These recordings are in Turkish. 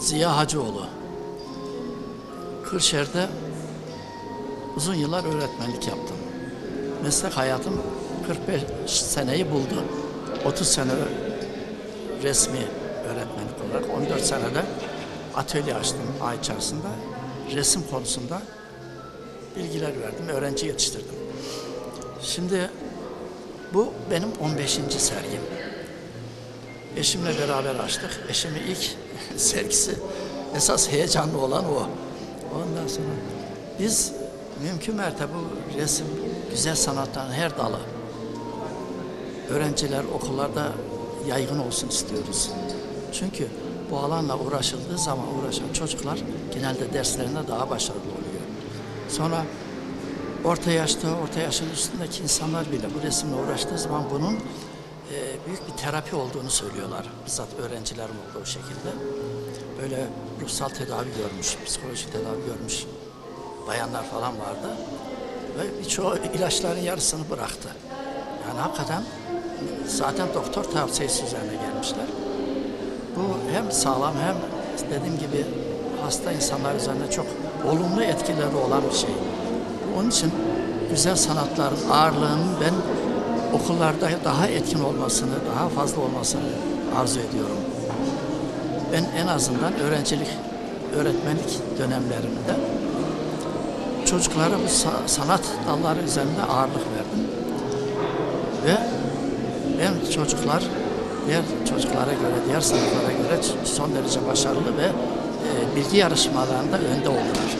Ziya Hacıoğlu. Kırşehir'de uzun yıllar öğretmenlik yaptım. Meslek hayatım 45 seneyi buldu. 30 sene resmi öğretmenlik olarak, 14 senede atölye açtım ay içerisinde. Resim konusunda bilgiler verdim, öğrenci yetiştirdim. Şimdi bu benim 15. sergim. Eşimle beraber açtık. Eşimin ilk sergisi esas heyecanlı olan o. Ondan sonra biz mümkün mertebe bu resim, güzel sanatların her dalı öğrenciler okullarda yaygın olsun istiyoruz. Çünkü bu alanla uğraşıldığı zaman uğraşan çocuklar genelde derslerinde daha başarılı oluyor. Sonra orta yaşta, orta yaşın üstündeki insanlar bile bu resimle uğraştığı zaman bunun e, büyük bir terapi olduğunu söylüyorlar. Bizzat öğrencilerim oldu o şekilde. Böyle ruhsal tedavi görmüş, psikolojik tedavi görmüş bayanlar falan vardı. Ve birçoğu ilaçların yarısını bıraktı. Yani hakikaten zaten doktor tavsiyesi üzerine gelmişler. Bu hem sağlam hem dediğim gibi hasta insanlar üzerinde çok olumlu etkileri olan bir şey. Onun için güzel sanatların ağırlığının ben okullarda daha etkin olmasını, daha fazla olmasını arzu ediyorum. Ben en azından öğrencilik, öğretmenlik dönemlerimde çocuklara bu sa- sanat dalları üzerinde ağırlık verdim. Ve ben çocuklar diğer çocuklara göre, diğer sınıflara göre son derece başarılı ve e, bilgi yarışmalarında önde oldular.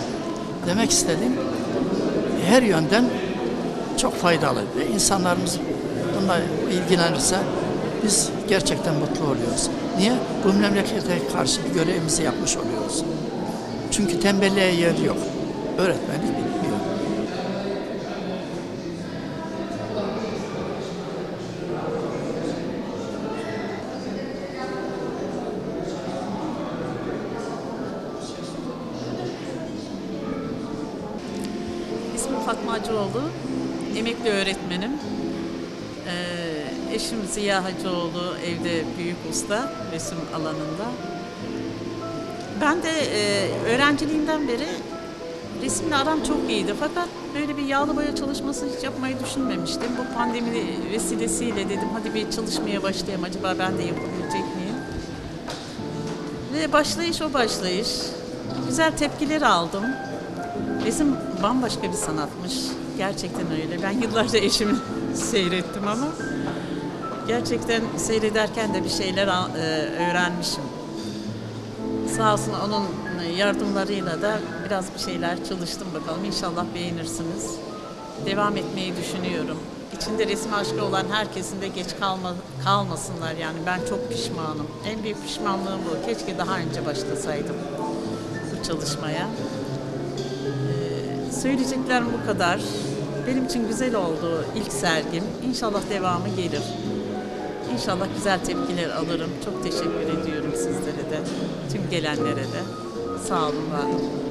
Demek istediğim her yönden çok faydalı ve insanlarımız bununla ilgilenirse biz gerçekten mutlu oluyoruz. Niye? Bu memlekete karşı bir görevimizi yapmış oluyoruz. Çünkü tembelliğe yer yok. Öğretmenlik bitmiyor. İsmim Fatma Hacıoğlu. Emekli öğretmenim. Ee, eşim Ziya Hacıoğlu evde büyük usta resim alanında. Ben de e, öğrenciliğimden beri resimle aram çok iyiydi. Fakat böyle bir yağlı boya çalışması hiç yapmayı düşünmemiştim. Bu pandemi vesilesiyle dedim hadi bir çalışmaya başlayayım. Acaba ben de yapabilecek miyim? Ve başlayış o başlayış. Güzel tepkiler aldım. Resim bambaşka bir sanatmış. Gerçekten öyle. Ben yıllarca eşimi seyrettim ama gerçekten seyrederken de bir şeyler e, öğrenmişim. Sağ olsun onun yardımlarıyla da biraz bir şeyler çalıştım bakalım. İnşallah beğenirsiniz. Devam etmeyi düşünüyorum. İçinde resim aşkı olan herkesin de geç kalma, kalmasınlar yani. Ben çok pişmanım. En büyük pişmanlığım bu. Keşke daha önce başlasaydım bu çalışmaya. Söyleyeceklerim bu kadar. Benim için güzel oldu ilk sergim. İnşallah devamı gelir. İnşallah güzel tepkiler alırım. Çok teşekkür ediyorum sizlere de, tüm gelenlere de. Sağ olun, var olun.